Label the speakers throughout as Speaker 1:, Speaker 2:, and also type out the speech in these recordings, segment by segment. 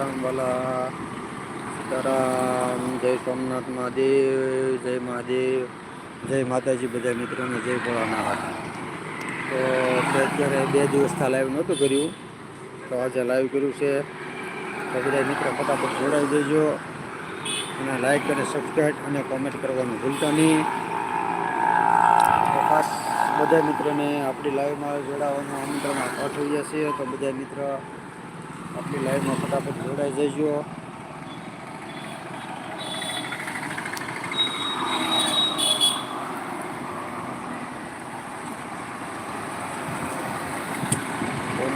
Speaker 1: સીતારામ સીતારામ, જય સોમનાથ મહાદેવ, જય મહાદેવ, જય માતાજી બધા મિત્રોને જય ભોળાનાથ. તો અત્યારે બે દિવસથી લાઈવ નહોતું કર્યું, તો આજે લાઈવ કર્યું છે. તો બધા મિત્રો ફટાફટ જોડાઈ દેજો અને લાઈક અને સબસ્ક્રાઈબ અને કોમેન્ટ કરવાનું ભૂલતા નહીં. ખાસ બધા મિત્રોને આપણી લાઈવમાં જોડાવાનું આમંત્રણ પાઠવીએ છીએ. તો બધા મિત્ર આપણી લાઈવમાં ફટાફટ જોડાઈ જજો.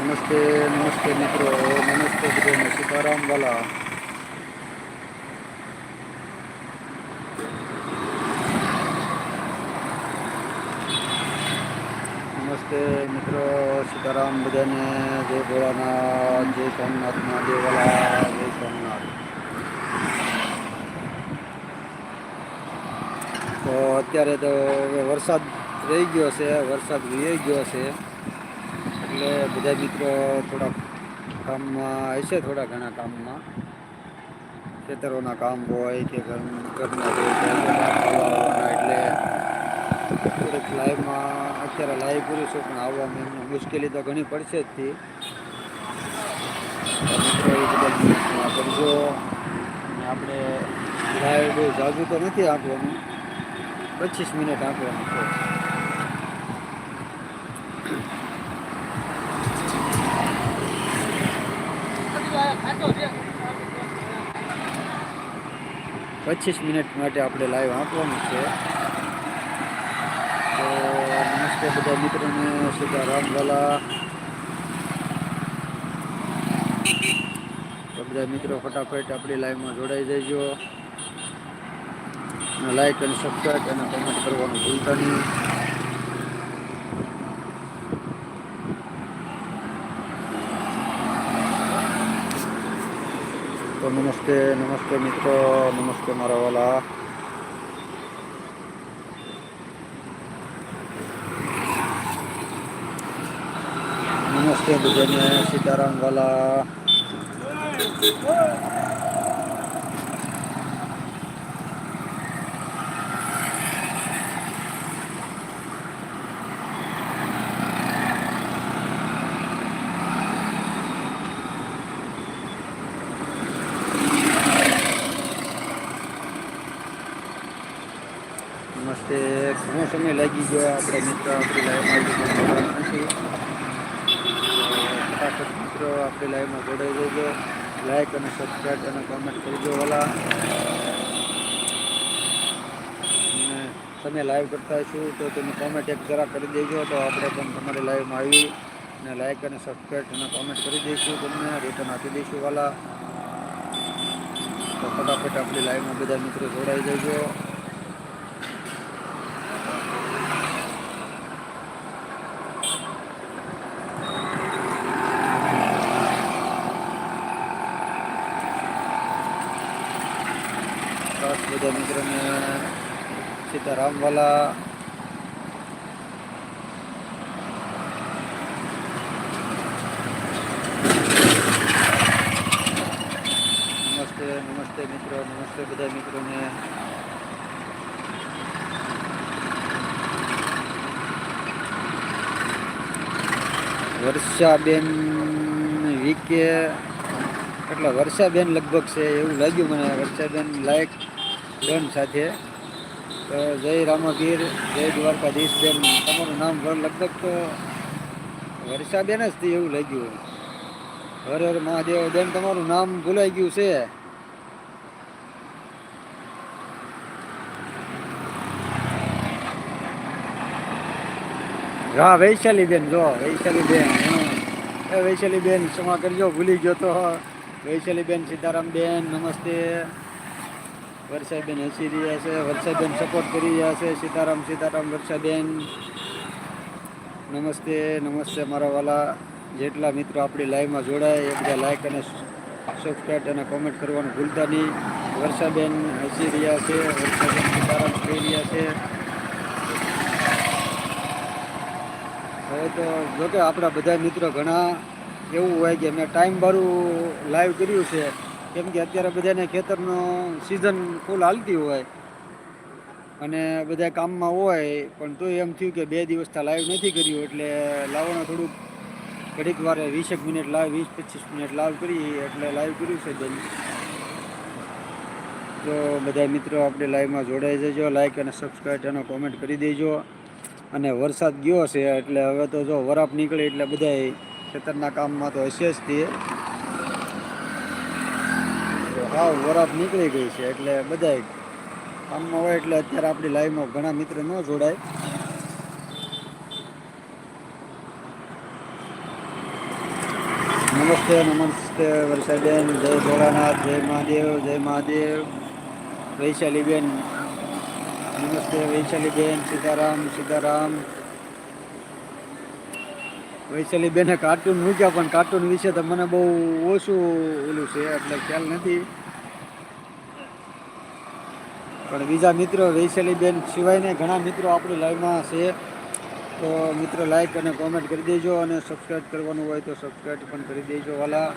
Speaker 1: નમસ્તે નમસ્તે મિત્રો. નમસ્તે બધાને સીતારામ વાલા. નમસ્તે મિત્રો, સીતારામ બધાને, જય ભોળાનાથ, જય સોમનાથ મહાદેવાલા જય સોમનાથ. તો અત્યારે તો વરસાદ રહી ગયો છે, વરસાદ રહી ગયો છે. એટલે બધા મિત્રો થોડા કામમાં હશે થોડા ઘણા કામમાં. ખેતરોના કામ હોય કે ઘર ઘરના હોય કે આવવાના એટલે લાઈવમાં અત્યારે લાઈવ પૂરું છું, પણ આવવામાં એમને મુશ્કેલી તો ઘણી પડશે જ તો અને આપણે લાઈવ બહુ જાજુ તો નથી આપવાનું પચીસ મિનિટ આપવાનું છે. પચીસ મિનિટ માટે આપણે લાઈવ આપવાનું છે. નમસ્તે બધા મિત્રોને સીતારામ વાલા બધા મિત્રો ફટાફટ આપણી લાઈવમાં જોડાઈ જજો. અને લાઈક અને સબસ્ક્રાઈબ અને કમેન્ટ કરવાનું ભૂલતા નહીં. તો નમસ્તે નમસ્તે મિત્રો, નમસ્તે મારા વાલા. નમસ્તે બધાને સીતારામ વાલા નમસ્તે ઘણો સમય લાગી ગયો આપણે મિત્ર આપણી લાઈવમાં નથી તો ફટાફટ મિત્રો, આપણી લાઈવમાં જોડાઈ જજો. લાઈક અને સબસ્ક્રાઈબ અને કોમેન્ટ કરજો વાલા. અને તમે લાઈવ કરતા હશો તો તમે કોમેન્ટ એક જરા કરી દેજો તો આપણે પણ તમારી લાઈવમાં આવી અને લાઈક અને સબસ્ક્રાઈબ અને કોમેન્ટ કરી દઈશું તમને રિટર્ન આપી દઈશું વાલા. તો ફટાફટ આપણી લાઈવમાં બધા મિત્રો જોડાઈ જજો. ખાસ બધા મિત્રોને સીતારામવાલા નમસ્તે નમસ્તે મિત્રો, નમસ્તે બધા મિત્રોને. વર્ષાબેન વીકે એટલે વર્ષાબેન લગભગ છે, એવું લાગ્યું મને. વર્ષાબેન લાયક બેન સાથે. તો જય રામાગીર, જય દ્વારકાધીશ બેન. તમારું નામ લગભગ તો વર્ષાબેન જ એવું લાગ્યું હર હર મહાદેવ. બેન, તમારું નામ ભૂલાઈ ગયું છે? હા, વૈશાલી બેન, જો, વૈશાલી બેન. વૈશાલી બેન, ક્ષમા કરજો, ભૂલી ગયો તો. વૈશાલી બેન, સીતારામ બેન, નમસ્તે. વર્ષાબેન હસી રહ્યા છે વર્ષાબેન સપોર્ટ કરી રહ્યા છે, સીતારામ સીતારામ વર્ષાબેન નમસ્તે નમસ્તે મારા વાલા. જેટલા મિત્રો આપણી લાઈવમાં જોડાય, એ બધા લાઇક અને સબસ્ક્રાઈબ અને કોમેન્ટ કરવાનું ભૂલતા નહીં. વર્ષાબેન હસી રહ્યા છે વર્ષાબેન સીતારામ કરી રહ્યા છે. હવે તો જોકે આપણા બધા મિત્રો ઘણા એવું હોય કે મેં ટાઈમ બારું લાઈવ કર્યું છે. કેમ કે અત્યારે બધાને ખેતરનો સિઝન ફૂલ હાલતી હોય અને બધા કામમાં હોય, પણ તો એમ થયું કે બે દિવસથી લાઈવ નથી કર્યું, એટલે લાવવાનું થોડુંક ઘડીક વારે વીસેક મિનિટ લાવ, વીસ પચીસ મિનિટ લાઈવ કરી, એટલે લાઈવ કર્યું છે બેન. તો બધા મિત્રો આપણે લાઈવમાં જોડાઈ જજો લાઈક અને સબસ્ક્રાઈબ અને કોમેન્ટ કરી દેજો. અને વરસાદ ગયો છે, એટલે હવે તો જો વરાપ નીકળે એટલે બધા ખેતરના કામમાં તો હશે જ તે. હાવ વરાપ નીકળી ગઈ છે એટલે બધા કામમાં હોય એટલે અત્યારે આપણી લાઈવમાં ઘણા મિત્ર ન જોડાય. નમસ્તે નમસ્તે વર્ષાબેન જય ભોળાનાથ, જય મહાદેવ જય મહાદેવ. વૈશાલીબેન, નમસ્તે વૈશાલીબેન, સીતારામ સીતારામ. વૈશાલીબેને કાર્ટૂન મૂક્યા પણ કાર્ટૂન વિશે તો મને બહુ ઓછું ઓલું છે, એટલે ખ્યાલ નથી. પણ બીજા મિત્રો વૈશાલીબેન સિવાયને ઘણા મિત્રો આપણી લાઈવમાં છે. તો મિત્રો લાઈક અને કોમેન્ટ કરી દેજો અને સબસ્ક્રાઈબ કરવાનું હોય તો સબસ્ક્રાઈબ પણ કરી દેજો વાલા.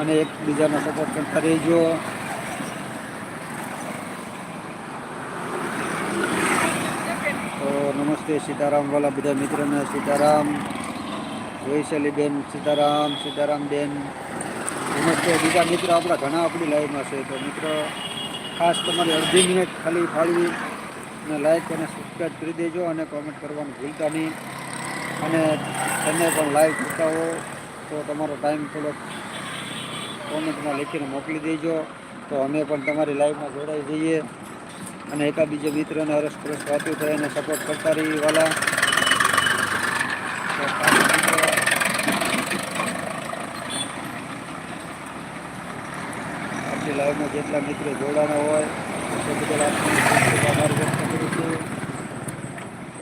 Speaker 1: અને એકબીજાનો સપોર્ટ કરતા રહેજો તો નમસ્તે સીતારામ વાલા બધા મિત્રોને. સીતારામ, વૈશાલીબેન, સીતારામ સીતારામ બેન નમસ્તે. બીજા મિત્રો આપણા ઘણા આપણી લાઈવમાં છે. તો મિત્રો ખાસ તમારી અડધી મિનિટ ખાલી ફાળવી અને લાઈક અને સબસ્ક્રાઈબ કરી દેજો અને કોમેન્ટ કરવાનું ભૂલતા નહીં. અને તમે પણ લાઈવ જોતા હો તો તમારો ટાઈમ થોડોક કોમેન્ટમાં લખીને મોકલી દેજો. તો અમે પણ તમારી લાઈવમાં જોડાઈ જઈએ. અને એકાબીજા મિત્રોને અરસપરસ વાતું થાય અને સપોર્ટ કરતા રહી વાલા તો ખાસ મિત્રો આપણી લાઈવમાં જેટલા મિત્રો જોડાણા હોય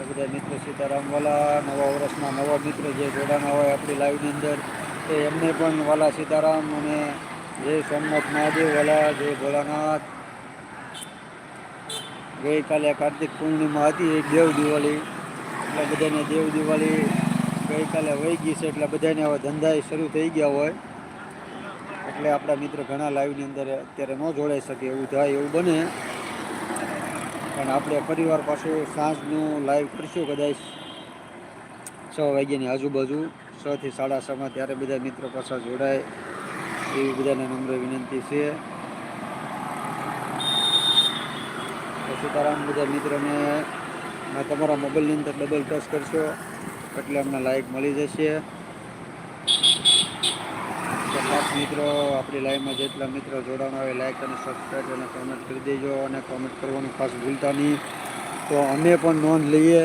Speaker 1: બધા મિત્રો સીતારામવાલા નવા વર્ષના નવા મિત્રો જે જોડાણા હોય આપણી લાઈવની અંદર તે એમને પણ વાલા સીતારામ અને જય સોમનાથ મહાદેવ વાલા, જય ભોળાનાથ. ગઈકાલે કાર્તિક પૂર્ણિમા હતી, એ દેવ દિવાળી. એટલે બધાને દેવ દિવાળી ગઈકાલે વહી ગઈ છે, એટલે બધાને હવે ધંધા શરૂ થઈ ગયા હોય. એટલે આપણા મિત્ર ઘણા લાઈવની અંદર અત્યારે ન જોડાઈ શકે એવું થાય એવું બને. પણ આપણે પરિવાર પાછું સાંજનું લાઈવ કરીશું કદાચ. છ વાગ્યાની આજુબાજુ છથી સાડા છમાં ત્યારે બધા મિત્રો પાછા જોડાય. એવી બધાને નમ્ર વિનંતી છે. સીતારામ, બધા મિત્રોને તમારા મોબાઈલની અંદર ડબલ ટચ કરશો. એટલે અમને લાઈક મળી જશે તો ખાસ મિત્રો, આપણી લાઈવમાં જેટલા મિત્રો જોડાવાના હોય લાઈક અને સબસ્ક્રાઈબ અને કોમેન્ટ કરી દેજો અને કોમેન્ટ કરવાનું ખાસ ભૂલતા નહીં. તો અમે પણ નોંધ લઈએ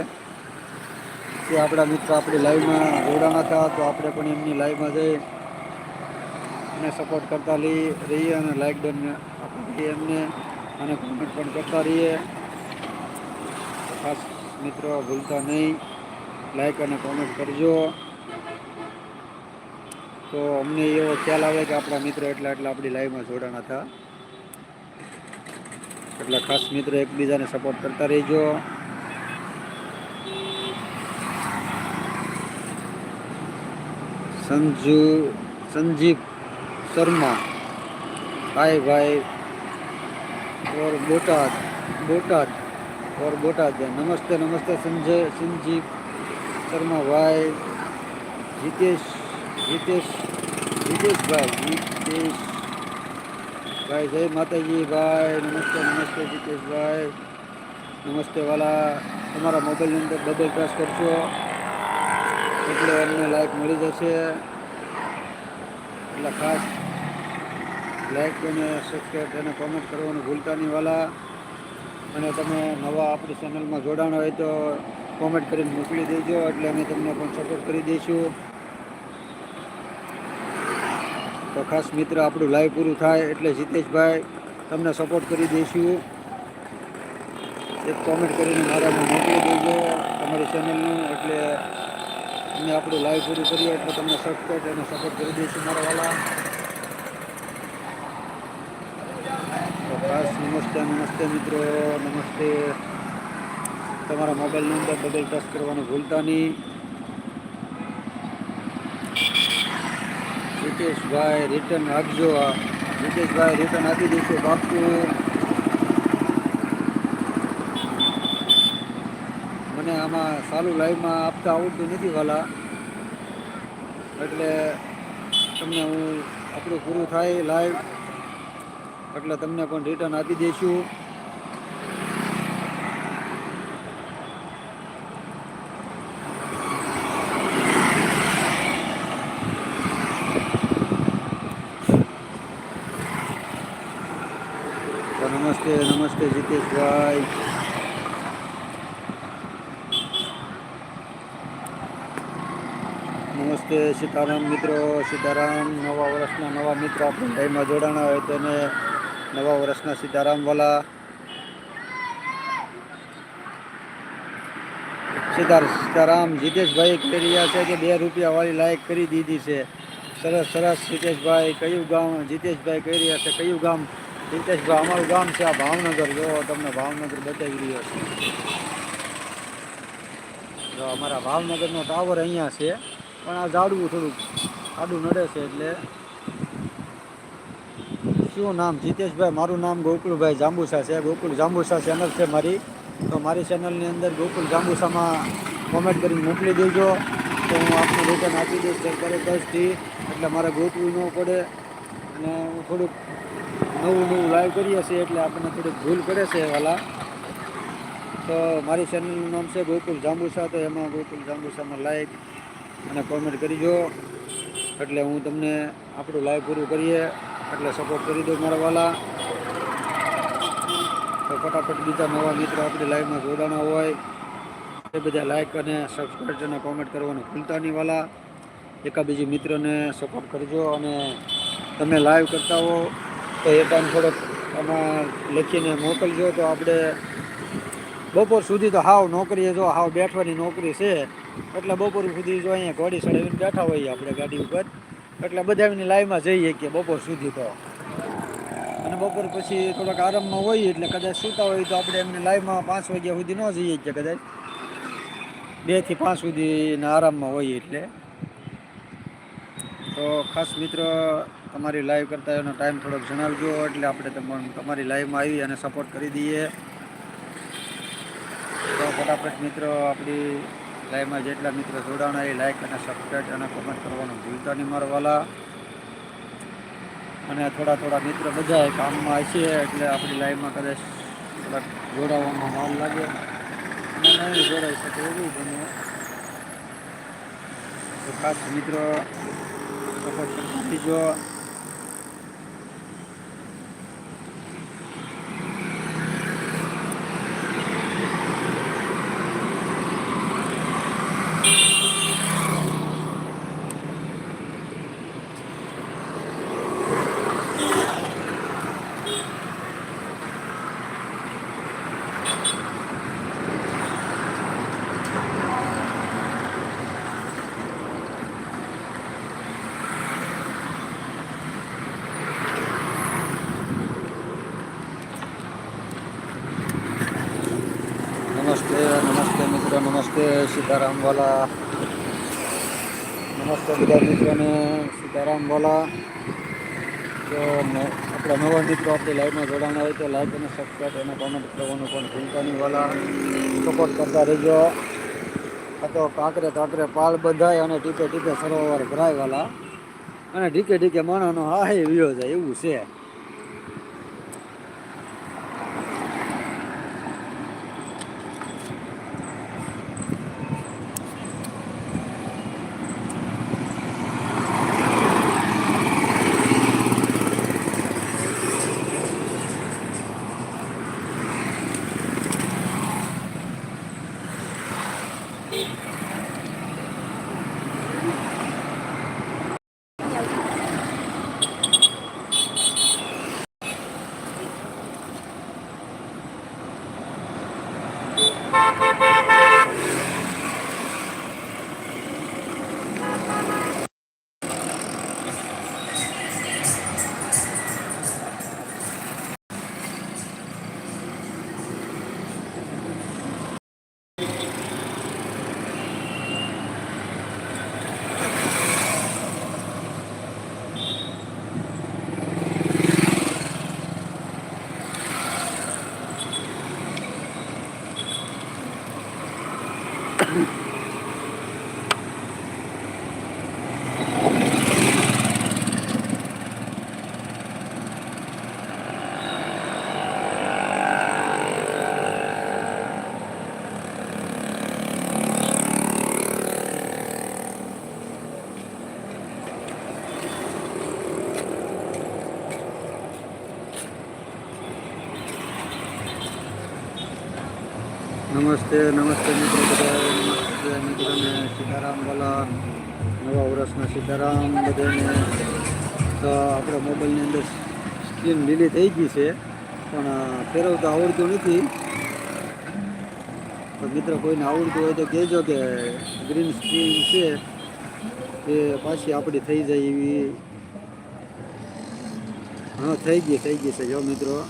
Speaker 1: કે આપણા મિત્રો આપણી લાઈવમાં જોડાણા હતા, તો આપણે પણ એમની લાઈવમાં જઈ અને સપોર્ટ કરતા લઈ રહીએ અને લાઈક ડન આપીએ એમને અને કોમેન્ટ પણ કરતા રહીએ. ખાસ મિત્રો ભૂલતા નહીં. લાઈક અને કોમેન્ટ કરજો. તો અમને એવો ખ્યાલ આવે કે આપણા મિત્ર એટલા એટલા આપણી લાઈફમાં જોડાણા હતા. એટલા ખાસ મિત્ર એકબીજાને સપોર્ટ કરતા રહેજો. સંજુ, સંજીવ શર્મા હાય ભાઈ, ઓર બોટાદ બોટાદ, ઓર બોટાદ નમસ્તે નમસ્તે સંજય, સંજીવ શર્મા ભાઈ, જીતેશ હિતેશ, હિતેશભાઈ, હિતેશ ભાઈ જય માતાજી, ભાઈ નમસ્તે નમસ્તે જીતેશભાઈ નમસ્તે વાલા, તમારા મોબાઈલની અંદર ડબલ ટ્રેસ કરશો એટલે અમને લાઈક મળી જશે. એટલે ખાસ લાઈક અને સબસ્ક્રાઈબ અને કોમેન્ટ કરવાનું ભૂલતા નહીં વાલા. અને તમે નવા આપણી ચેનલમાં જોડાણ હોય તો કોમેન્ટ કરીને મોકલી દેજો. એટલે અમે તમને પણ સપોર્ટ કરી દઈશું. તો ખાસ મિત્ર, આપણું લાઈવ પૂરું થાય એટલે જીતેશભાઈ તમને સપોર્ટ કરી દઈશું. એક કોમેન્ટ કરીને મારામાં મોકલી દેજો તમારી ચેનલનું એટલે અમે આપણું લાઈવ પૂરું કરીએ એટલે તમને સબસ્ક્રાઈબ અને સપોર્ટ કરી દઈશું મારા વાલા. ખાસ નમસ્તે નમસ્તે મિત્રો, નમસ્તે. તમારા મોબાઈલની અંદર બદલ ટચ કરવાનું ભૂલતા નહીં. જીતેશભાઈ રિટર્ન આપજો આ. જીતેશભાઈ રિટર્ન આપી દઈશું બાપુ. મને આમાં સારું લાઈવમાં આપતા આવડતું નથી વાલા. એટલે તમને હું આપણું પૂરું થાય લાઈવ એટલે તમને પણ રિટર્ન આપી દઈશું તો નમસ્તે નમસ્તે જીતેશભાઈ નમસ્તે સીતારામ મિત્રો, સીતારામ નવા વર્ષના નવા મિત્રો આપણે લાઈવમાં જોડાણા હોય તેને નવા વર્ષના સીતારામ વાલા. સીતાર, સીતારામ, જીતેશભાઈ કહી રહ્યા છે કે બે રૂપિયા વાળી લાયક કરી દીધી છે. સરસ સરસ, જીતેશભાઈ, કયું ગામ? જીતેશભાઈ કહી રહ્યા છે, કયું ગામ? જીતેશભાઈ, અમારું ગામ છે આ ભાવનગર. જો તમને ભાવનગર બતાવી રહ્યો છે. અમારા ભાવનગરનો ટાવર અહીંયા છે. પણ આ ઝાડવું થોડુંક આડું નડે છે એટલે શું નામ? જીતેશભાઈ, મારું નામ ગોકુલભાઈ જાંબુસા છે. ગોકુલ જાંબુસા ચેનલ છે મારી. તો મારી ચેનલની અંદર ગોકુલ જાંબુસામાં કોમેન્ટ કરીને મોકલી દેજો. તો હું આપનું રિટર્ન આપી દઈશ સરકારે દસથી. એટલે મારે ગોતવું ન પડે. અને હું થોડુંક નવું નવું લાઈવ કરીએ છીએ એટલે આપણને થોડીક ભૂલ કરે છે વાલા. તો મારી ચેનલનું નામ છે ગોકુલ જાંબુસા. તો એમાં ગોકુલ જાંબુસામાં લાઈક અને કોમેન્ટ કરીજો. એટલે હું તમને આપણું લાઈવ પૂરું કરીએ. એટલે સપોર્ટ કરી દો મારા વાલા. તો ફટાફટ બીજા નવા મિત્રો આપણી લાઈવમાં જોડાણા હોય. એ બધા લાઈક અને સબસ્ક્રાઈબ અને કોમેન્ટ કરવાનું ભૂલતા નહીં વાલા. એકા બીજી મિત્રને સપોર્ટ કરજો અને તમે લાઈવ કરતા હો, તો એ ટાઈમ થોડોક આમાં લખીને મોકલજો. તો આપણે બપોર સુધી તો હાવ નોકરીએ જો હાવ બેઠવાની નોકરી છે. એટલે બપોર સુધી જો અહીંયા ઘોડી ચડાવીને બેઠા હોઈએ આપણે ગાડી ઉપર, એટલે બધા એમની લાઈવમાં જઈએ કે બપોર સુધી તો. અને બપોર પછી થોડાક આરામમાં હોઈએ એટલે કદાચ સૂતા હોય તો આપણે એમની લાઈમાં પાંચ વાગ્યા સુધી ન જઈએ કે કદાચ. બેથી પાંચ સુધી આરામમાં હોઈએ એટલે. તો ખાસ મિત્ર, તમારી લાઈવ કરતા એનો ટાઈમ થોડોક જણાવજો એટલે આપણે તમા- તમારી લાઈવમાં આવી અને સપોર્ટ કરી દઈએ. તો ફટાફટ મિત્રો, આપણી લાઈવમાં જેટલા મિત્રો જોડાણા, એ લાઈક અને સબસ્ક્રાઈબ અને કોમેન્ટ કરવાનું ભૂલતા નહીં મારવાલા અને થોડા થોડા મિત્રો બધા કામમાં છે એટલે આપણી લાઈવમાં કદાચ થોડાક જોડાવામાં માલ લાગે. અને નહીં જોડાઈ શકે એવું બને. ખાસ મિત્રો, સપોર્ટ દીજો નમસ્તે નમસ્તે મિત્રો નમસ્તે સીતારામ વાલા નમસ્તે બધા મિત્રોને સીતારામ વાલા તો આપણે નવા મિત્રો આપણી લાઈવમાં જોડાણા હોય તો લાઈક અને સબસ્ક્રાઈબ અને કોમેન્ટ કરવાનું પણ ભૂલતા નહીં વાલા સપોર્ટ કરતા રહેજો આ તો કાંકરે કાંકરે પાલ બંધાય અને ટીપે ટીપે સરોવર ભરાય વાલા અને ઢીકે ઢીકે માણસનો હાહે વ્યો જાય એવું છે Namaste, no. સ્ક્રીન થઈ ગઈ છે, પણ ફેરવતા આવડતું નથી. તો મિત્રો કોઈને આવડતું હોય તો કહેજો કે ગ્રીન સ્ક્રીન છે, એ પાછી આપણી થઈ જાય એવી. હા, થઈ ગઈ થઈ ગઈ છે. જો મિત્રો.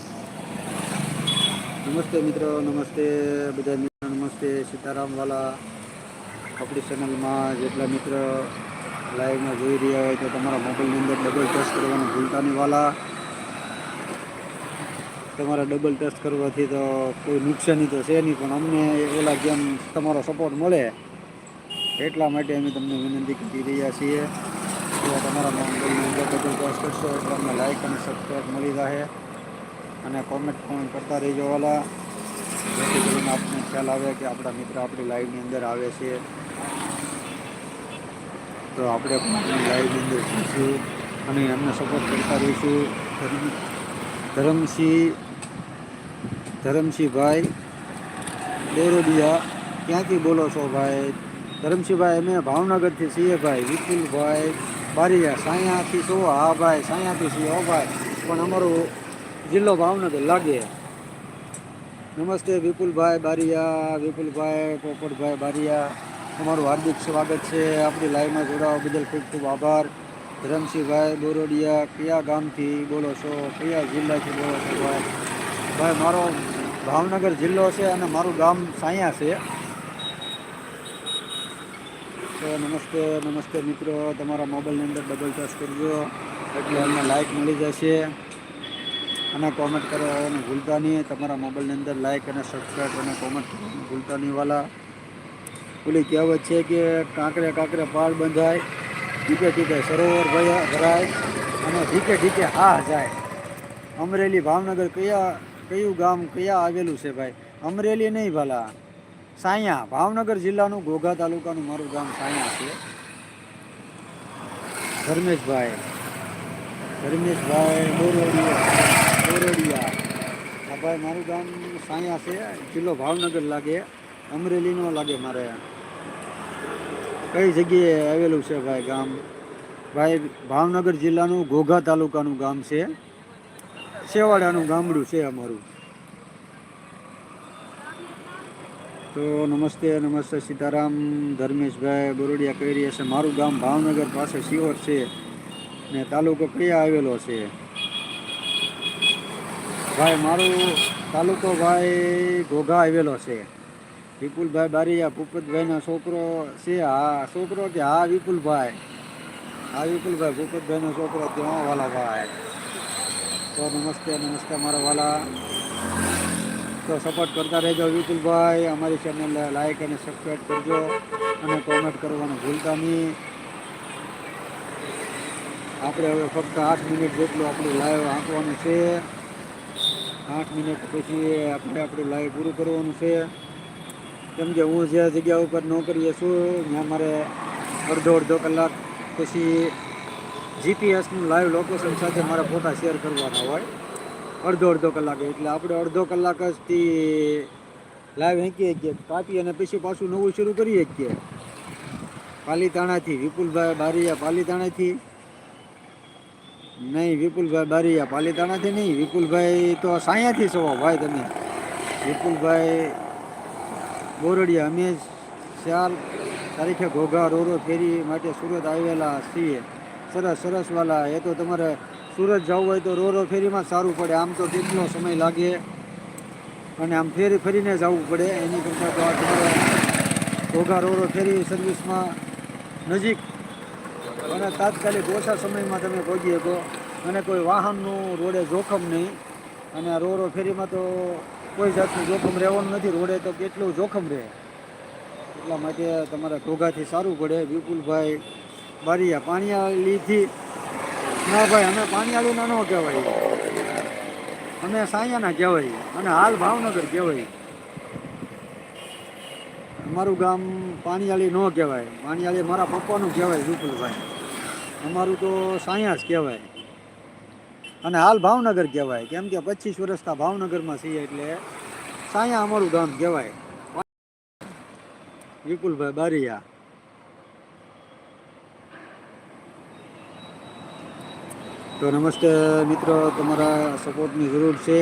Speaker 1: નમસ્તે મિત્રો, નમસ્તે બધા મિત્રો, નમસ્તે સીતારામ વાલા. આપણી ચેનલમાં જેટલા મિત્ર લાઈવમાં જોઈ રહ્યા હોય તો તમારા મોબાઈલની અંદર ડબલ ટચ કરવાનું ભૂલતા વાલા. તમારા ડબલ ટેસ્ટ કરવાથી તો કોઈ નુકસાની તો છે નહીં, પણ અમને ઓલા જેમ તમારો સપોર્ટ મળે, એટલા માટે અમે તમને વિનંતી કરી રહ્યા છીએ. તમારા ડબલ ટેસ્ટ કરશો એટલે અમને લાઇક અને સબસ્ક્રાઈબ મળી રહે. અને કોમેન્ટ પણ કરતા રહીજો ઓલા. જેથી કરીને આપણને ખ્યાલ આવે કે આપણા મિત્ર આપણી લાઈવની અંદર આવે છે. તો આપણે પણ આપણી લાઈવની અંદર જઈશું અને એમને સપોર્ટ કરતા રહીશું. ધર્મ ધરમસિંહ ધરમસિંહભાઈ દેરોડિયા, ક્યાંથી બોલો છો ભાઈ? ધરમસિંહભાઈ, અમે ભાવનગરથી છીએ ભાઈ, વિપુલભાઈ બારીયા, સાયાથી છો? હા ભાઈ, સાયાથી છીએ, હો ભાઈ. પણ અમારો જિલ્લો ભાવનગર લાગે. નમસ્તે વિપુલભાઈ બારિયા, વિપુલભાઈ, પોપટભાઈ બારિયા. તમારું હાર્દિક સ્વાગત છે. આપણી લાઈવમાં જોડાવા બદલ ખૂબ ખૂબ આભાર. ધરમસિંહભાઈ બોરોડિયા કયા ગામથી બોલો છો? કયા જિલ્લાથી બોલો છો ભાઈ? ભાઈ, મારો ભાવનગર જિલ્લો છે અને મારું ગામ સાયા છે. તો નમસ્તે નમસ્તે મિત્રો. તમારા મોબાઈલની અંદર ડબલ ટચ કરજો. એટલે અમને લાઇક મળી જશે. અને કોમેન્ટ કરવાનું ભૂલતા નહીં. તમારા મોબાઈલની અંદર લાઇક અને સબસ્ક્રાઈબ અને કોમેન્ટ કરવાનું ભૂલતા નહીં વાલા. પેલી કહેવત છે કે કાંકરે કાંકરે પાળ બંધાય, ઢીકે ઢીકે સરોવર ભરાય અને ઢીકે ઢીકે હા જાય. અમરેલી, ભાવનગર કયા કયું ગામ કયા આવેલું છે ભાઈ? અમરેલી નહીં ભલા. સાયા, ભાવનગર જિલ્લાનું ઘોઘા તાલુકાનું મારું ગામ સાયા છે. ધર્મેશભાઈ. ધર્મેશભાઈ બોરોડિયા. બોરોડિયા. હા ભાઈ મારું ગામ સાયા છે. જિલ્લો ભાવનગર લાગે. અમરેલીનો લાગે મારે. કઈ જગ્યાએ આવેલું છે ભાઈ ગામ? ભાઈ ભાવનગર જિલ્લાનું ઘોઘા તાલુકાનું ગામ છે. શેવાડાનું ગામડું છે અમારું. તો નમસ્તે નમસ્તે સીતારામ, ધર્મેશભાઈ બરોડિયા કહી રહ્યા છે, મારું ગામ ભાવનગર પાસે સિહોર છે ને તાલુકો કયા આવેલો છે? ભાઈ, મારું તાલુકો ભાઈ ઘોઘા આવેલો છે. વિપુલભાઈ બારીયા, ભૂપતભાઈનો છોકરો છે હા છોકરો કે હા વિપુલભાઈ? હા વિપુલભાઈ, ભૂપતભાઈનો છોકરો ત્યાં વાલા ભાઈ તો નમસ્તે નમસ્તે મારા વાલા. તો સપોર્ટ કરતા રહેજો વિપુલભાઈ. અમારી ચેનલ લાઈક અને સબસ્ક્રાઈબ કરજો અને કોમેન્ટ કરવાનું ભૂલતા નહીં. આપણે હવે ફક્ત આઠ મિનિટ જેટલું આપણું લાઈવ આંકવાનું છે. આઠ મિનિટ પછી આપણે આપણું લાઈવ પૂરું કરવાનું છે. કેમ કે હું જે જગ્યા ઉપર નોકરીએ છું, ત્યાં મારે અડધો અડધો કલાક પછી જીપીએસનું લાઈવ લોકેશન સાથે મારા ફોટા શેર કરવાના હોય. અડધો અડધો કલાક. એટલે આપણે અડધો કલાક જ લાઈવ હેંકીએ શકીએ. કાપી અને પછી પાછું નવું શરૂ કરીએ શકીએ. પાલીતાણાથી વિપુલભાઈ બારીયા પાલીતાણાથી. નહીં, વિપુલભાઈ બારીયા પાલીતાણાથી નહીં. વિપુલભાઈ તો સાયાથી છો, ભાઈ તમે. વિપુલભાઈ બોરડિયા, અમે ચાર તારીખે ઘોઘા રોરો ફેરી માટે સુરત આવેલા છીએ. સરસ સરસ વાલા. એ તો તમારે સુરત જવું હોય તો રોરો ફેરીમાં સારું પડે. આમ તો કેટલો સમય લાગે? અને આમ ફેરી, ફરીને જવું પડે. એની કરતાં તો આ તમારે ઘોઘા રોરો ફેરી સર્વિસમાં નજીક. અને તાત્કાલિક ઓછા સમયમાં તમે પહોંચી શકો. અને કોઈ વાહનનું રોડે જોખમ નહીં. અને આ રોરો ફેરીમાં તો કોઈ જાતનું જોખમ રહેવાનું નથી. રોડે તો કેટલું જોખમ રહે. એટલા માટે તમારે ઘોઘાથી સારું પડે. વિપુલભાઈ બારીયા પાણીયાળીથી ના ભાઈ, અમે પાણીયાળીના ન કહેવાય. અમે સાયાના કહેવાય અને હાલ ભાવનગર કહેવાય. અમારું ગામ પાણીયાળી ન કહેવાય. પાણીયાળી મારા પપ્પાનું કહેવાય વિપુલભાઈ અમારું તો સાયા જ કહેવાય. અને હાલ ભાવનગર કહેવાય. કેમ કે પચીસ વર્ષના ભાવનગરમાં છીએ એટલે સાયા અમારું ગામ કહેવાય. વિપુલભાઈ બારિયા. તો નમસ્તે મિત્રો, તમારા સપોર્ટની જરૂર છે.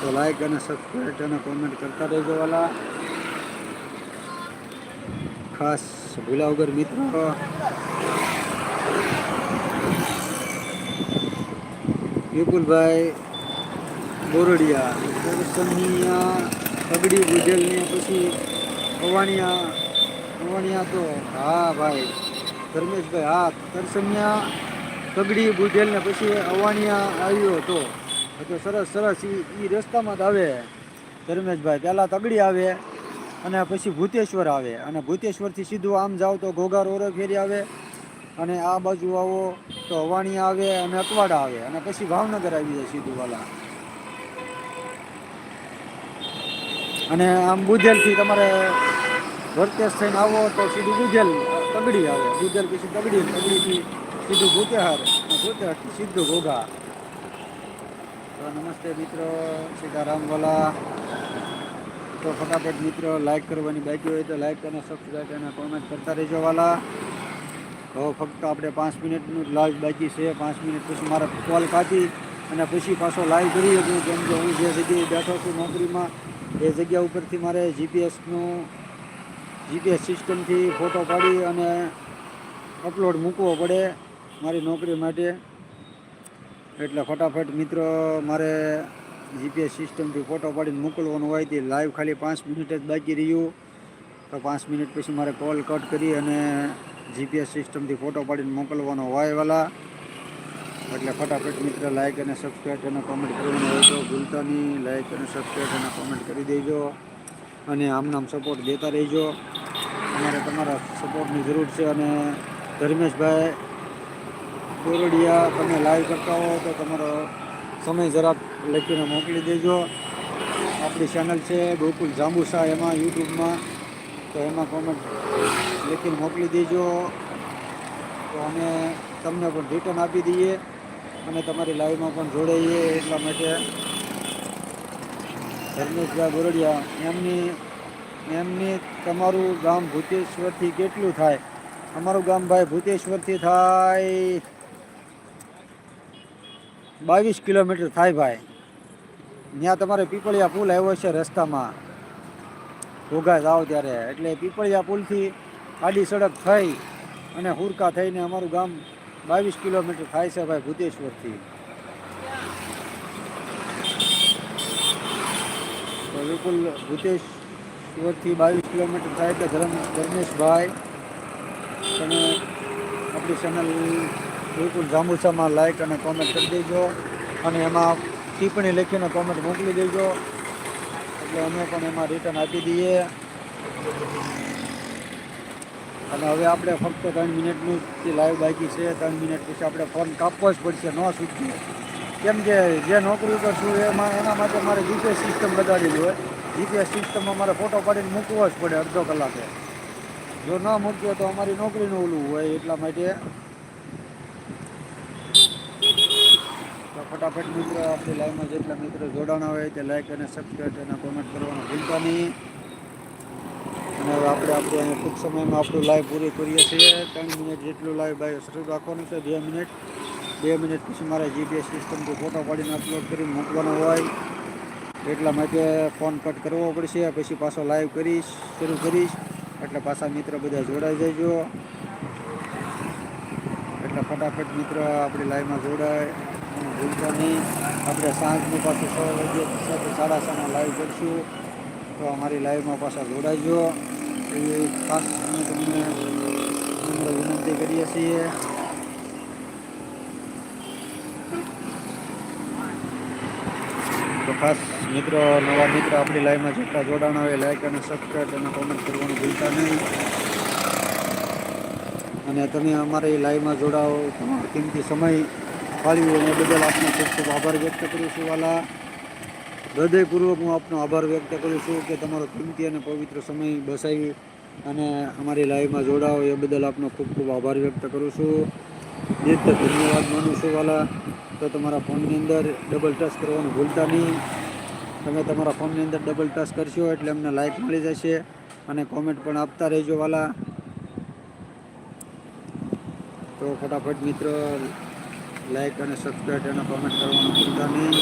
Speaker 1: તો લાઈક અને સબસ્ક્રાઈબ અને કોમેન્ટ કરતા રહેજો વાલા. ખાસ ભૂલા વગર મિત્રો. વિપુલભાઈ બોરડિયા દર્શનિયા પગડી ગુજલને પછી અવાણિયા અવાણિયા તો હા ભાઈ, ધર્મેશભાઈ, હા દર્શનિયા પગડી બુઢેલ ને પછી અવાણિયા આવ્યો હતો. તો સરસ સરસ એ રસ્તામાં જ આવે. ધર્મેશભાઈ પહેલાં તગડી આવે અને પછી ભૂતેશ્વર આવે. અને ભૂતેશ્વરથી સીધું આમ જાઓ તો ઘોઘા રોરો ફેરી આવે અને આ બાજુ આવો તો અવાણિયા આવે અને અકવાડા આવે. અને પછી ભાવનગર આવી જાય સીધું વાલા. અને આમ બુધેલથી તમારે વર્તેશ થઈને આવો તો સીધું બુધેલ તગડી આવે. બુધેલ પછી તગડી, તગડીથી સીધું ભૂતેહાર અને ભૂતેહારથી સીધું ઘોઘા. તો નમસ્તે મિત્રો, સીતારામ વાલા. તો ફટાફટ મિત્રો લાઈક કરવાની બાકી હોય તો લાઈક અને સબસ્ક્રાઈબ અને કોમેન્ટ કરતા રહેજો વાલા. તો ફક્ત આપણે પાંચ મિનિટનું લાઈવ બાકી છે. પાંચ મિનિટ પછી મારે કોલ કાપી અને પછી પાછો લાઈવ કરી શકું કેમ કે હું જે જગ્યાએ બેઠો છું નોકરીમાં, એ જગ્યા ઉપરથી મારે જીપીએસનું જીપીએસ સિસ્ટમથી ફોટો પાડી અને અપલોડ મૂકવો પડે. મારી નોકરી માટે. એટલે ફટાફટ મિત્રો, મારે જીપીએસ સિસ્ટમથી ફોટો પાડીને મોકલવાનું હોય તે લાઈવ ખાલી પાંચ મિનિટ જ બાકી રહ્યું. તો પાંચ મિનિટ પછી મારે કોલ કટ કરી અને જીપીએસ સિસ્ટમથી ફોટો પાડીને મોકલવાનો હોય વાલા. એટલે ફટાફટ મિત્ર લાઈક અને સબસ્ક્રાઈબ અને કોમેન્ટ કરવાનું હોય તો ભૂલતા નહીં લાઈક અને સબસ્ક્રાઈબ અને કોમેન્ટ કરી દેજો. અને આમનામ સપોર્ટ દેતા રહેજો. અમારે તમારા સપોર્ટની જરૂર છે અને ધર્મેશભાઈ બોરડિયા તમે લાઈવ કરતા હો તો તમારો સમય જરાક લખીને મોકલી દેજો. આપણી ચેનલ છે ગોકુલ જાંબુસા, એમાં યુટ્યુબમાં. તો એમાં કોમેન્ટ લખીને મોકલી દેજો. તો અમે તમને પણ રિટર્ન આપી દઈએ અને તમારી લાઈવમાં પણ જોડાઈએ એટલા માટે. ધર્મેશભાઈ ગોરડિયા, એમની એમની તમારું ગામ ભૂતેશ્વરથી કેટલું થાય? અમારું ગામ ભાઈ ભૂતેશ્વરથી થાય. બાવીસ કિલોમીટર થાય ભાઈ. ત્યાં તમારે પીપળિયા પુલ આવ્યો છે રસ્તામાં. ઘોઘા જાઓ ત્યારે. એટલે પીપળિયા પુલથી આડી સડક થઈ અને હુરકા થઈને અમારું ગામ બાવીસ કિલોમીટર થાય છે ભાઈ ભૂતેશ્વરથી. બિલકુલ ભૂતેશ્વરથી બાવીસ કિલોમીટર થાય એટલે ધર્મ ધર્મેશભાઈ, તમે આપણી ચેનલ બિલકુલ જાંબુસામાં લાઈક અને કોમેન્ટ કરી દેજો. અને એમાં ટિપ્પણી લખીને કોમેન્ટ મોકલી દેજો. એટલે અમે પણ એમાં રિટર્ન આપી દઈએ. અને હવે આપણે ફક્ત ત્રણ મિનિટનું જે લાઈવ બાકી છે, ત્રણ મિનિટ પછી આપણે ફોન કાપવો જ પડશે, ન સૂચીએ કેમ કે જે નોકરી કરશું એમાં, એના માટે મારે જીપીએસ સિસ્ટમ લગાડેલી હોય. જીપીએસ સિસ્ટમમાં મારે ફોટો પાડીને મૂકવો જ પડે અડધો કલાકે. જો ન મૂક્યો તો અમારી નોકરીનું ઓલું હોય એટલા માટે ફટાફટ મિત્રો, આપણી લાઈવમાં જેટલા મિત્રો જોડાણા હોય તે લાઈક અને સબસ્ક્રાઈબ અને કોમેન્ટ કરવાનું ભૂલતા નહીં. અને આપણે આપણે અહીંયા ટૂંક સમયમાં આપણું લાઈવ પૂરી કરીએ છીએ. ત્રણ મિનિટ જેટલું લાઈવ ભાઈ શરૂ રાખવાનું છે, બે મિનિટ. બે મિનિટ પછી મારે જીપીએસ સિસ્ટમથી ફોટો પાડીને અપલોડ કરી મૂકવાનો હોય. એટલા માટે ફોન કટ કરવો પડશે. પછી પાછો લાઈવ કરીશ, શરૂ કરીશ. એટલે પાછા મિત્ર બધા જોડાઈ જજો. એટલે ફટાફટ મિત્ર, આપણી લાઈવમાં જોડાય. ભૂલતા નહીં આપણે સાંજનું પાછું છ વાગે સાડા છમાં લાઈવ કરીશું. તો અમારી લાઈવમાં પાછા જોડાજો. એવી ખાસ અમે તમને નમ્ર વિનંતી કરીએ છીએ. તો ખાસ મિત્રો, નવા મિત્રો આપણી લાઈવમાં જેટલા જોડાણ આવે લાઈક અને સબસ્ક્રાઈબ અને કોમેન્ટ કરવાનું ભૂલતા નહીં. અને તમે અમારી લાઈવમાં જોડાઓ, તમારો કિંમતી સમય ફાળવ્યો એ બદલ આપનો ખૂબ ખૂબ આભાર વ્યક્ત કરું છું, વાલા. હૃદયપૂર્વક હું આપનો આભાર વ્યક્ત કરું છું કે તમારો કિંમતી અને પવિત્ર સમય બસાવી અને અમારી લાઈવમાં જોડાઓ એ બદલ આપનો ખૂબ ખૂબ આભાર વ્યક્ત કરું છું. નિત્ય ધન્યવાદ માનું છું, વાલા. તો તમારા ફોનની અંદર ડબલ ટચ કરવાનું ભૂલતા નહીં. તમે તમારા ફોનની અંદર ડબલ ટચ કરશો એટલે અમને લાઈક મળી જશે અને કોમેન્ટ પણ આપતા રહેજો, વાલા. તો ફટાફટ મિત્રો લાઈક અને સબસ્ક્રાઈબ અને કોમેન્ટ કરવાનું ભૂલતા નહીં.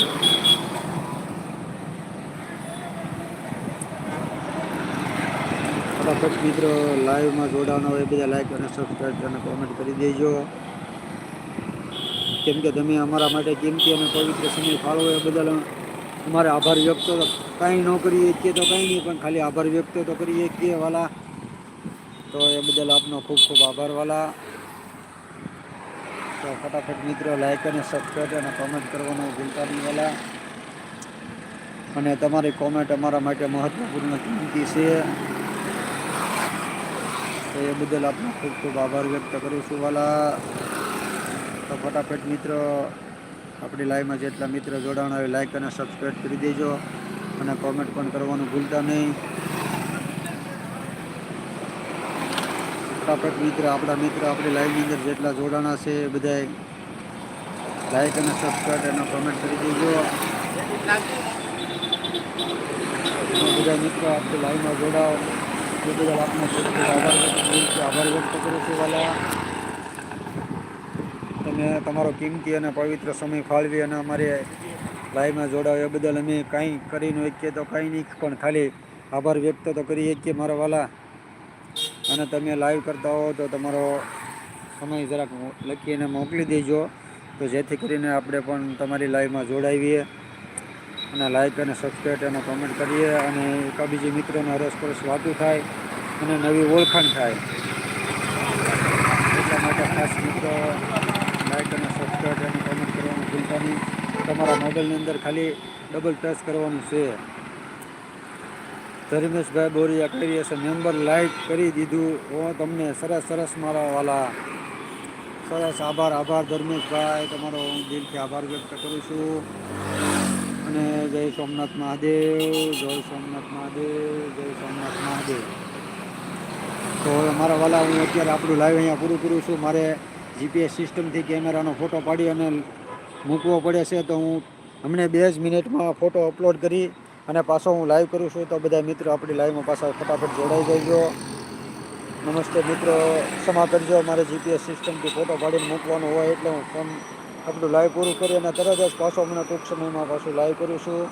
Speaker 1: ફટાફટ મિત્રો લાઈવમાં જોડાવાના હોય બધા લાઈક અને સબસ્ક્રાઈબ અને કોમેન્ટ કરી દેજો. કેમ કે તમે અમારા માટે કિંમતી અને પવિત્ર સમય ફાળવો એ બદલ અમારે આભાર વ્યક્ત તો કાંઈ ન કરીએ કે તો કાંઈ નહીં, પણ ખાલી આભાર વ્યક્ત તો કરીએ કે વાલા. તો એ બદલ આપનો ખૂબ ખૂબ આભાર વાલા. તો ફટાફટ મિત્રો લાઈક અને સબસ્ક્રાઈબ અને કોમેન્ટ કરવાનું ભૂલતા નહીં વાલા અને તમારી કોમેન્ટ અમારા માટે મહત્વપૂર્ણ કિંમતી છે. તો એ બદલ આપનો ખૂબ ખૂબ આભાર વ્યક્ત કરું છું વાલા. તો ફટાફટ મિત્રો, આપણી લાઈવમાં જેટલા મિત્રો જોડાણ હોય લાઈક અને સબસ્ક્રાઈબ કરી દેજો. અને કોમેન્ટ પણ કરવાનું ભૂલતા નહીં. ફટાફટ મિત્ર, આપણા મિત્ર, આપણી લાઈવની અંદર જેટલા જોડાણા છે એ બધાય લાઈક અને સબસ્ક્રાઈબ અને કમેન્ટ કરી દેજો. બધા મિત્રો આપણી લાઈવમાં જોડાઓ. એ બદલ આપનો આભાર વ્યક્ત કરું છું. વાલા. તમે તમારો કિંમતી અને પવિત્ર સમય ફાળવી અને અમારે લાઈવમાં જોડાવ એ બદલ અમે કાંઈ કરી ન શકીએ તો કાંઈ નહીં, પણ ખાલી આભાર વ્યક્ત તો કરી શકીએ મારા વાલા. અને તમે લાઈવ કરતા હો તો તમારો સમય જરાક લખીને મોકલી દેજો. તો જેથી કરીને આપણે પણ તમારી લાઈવમાં જોડાવીએ અને લાઈક અને સબસ્ક્રાઈબ અને કોમેન્ટ કરીએ અને એકાબીજી મિત્રોને અરસપરસ વાતું થાય અને નવી ઓળખાણ થાય. એટલા માટે ખાસ મિત્રો લાઈક અને સબસ્ક્રાઈબ અને કોમેન્ટ કરવાનું ભૂલતા નહીં. તમારા મોબાઈલની અંદર ખાલી ડબલ ટચ કરવાનું છે. ધર્મેશભાઈ બોરિયા કરી હશે. મેમ્બર લાઈક કરી દીધું. હો તમને સરસ સરસ મારા વાલા સરસ આભાર આભાર ધર્મેશભાઈ. તમારો હું દિલથી આભાર વ્યક્ત કરું છું. અને જય સોમનાથ મહાદેવ, જય સોમનાથ મહાદેવ, જય સોમનાથ મહાદેવ. તો મારા વાલા, હું અત્યારે આપણું લાઈવ અહીંયા પૂરું કરું છું. મારે જીપીએસ સિસ્ટમથી કેમેરાનો ફોટો પાડી અને મૂકવો પડે છે. તો હું હમણાં બે જ મિનિટમાં ફોટો અપલોડ કરી અને પાછો હું લાઈવ કરું છું તો બધા મિત્રો આપણી લાઈવમાં પાછા ફટાફટ જોડાઈ જજો. નમસ્તે મિત્રો, ક્ષમા કરજો, મારે જીપીએસ સિસ્ટમથી ફોટો પાડીને મૂકવાનો હોય એટલે હું ફોન આપણું લાઈવ પૂરું કરી અને તરત જ પાછો હમણાં ટૂંક સમયમાં પાછું લાઈવ કરું છું.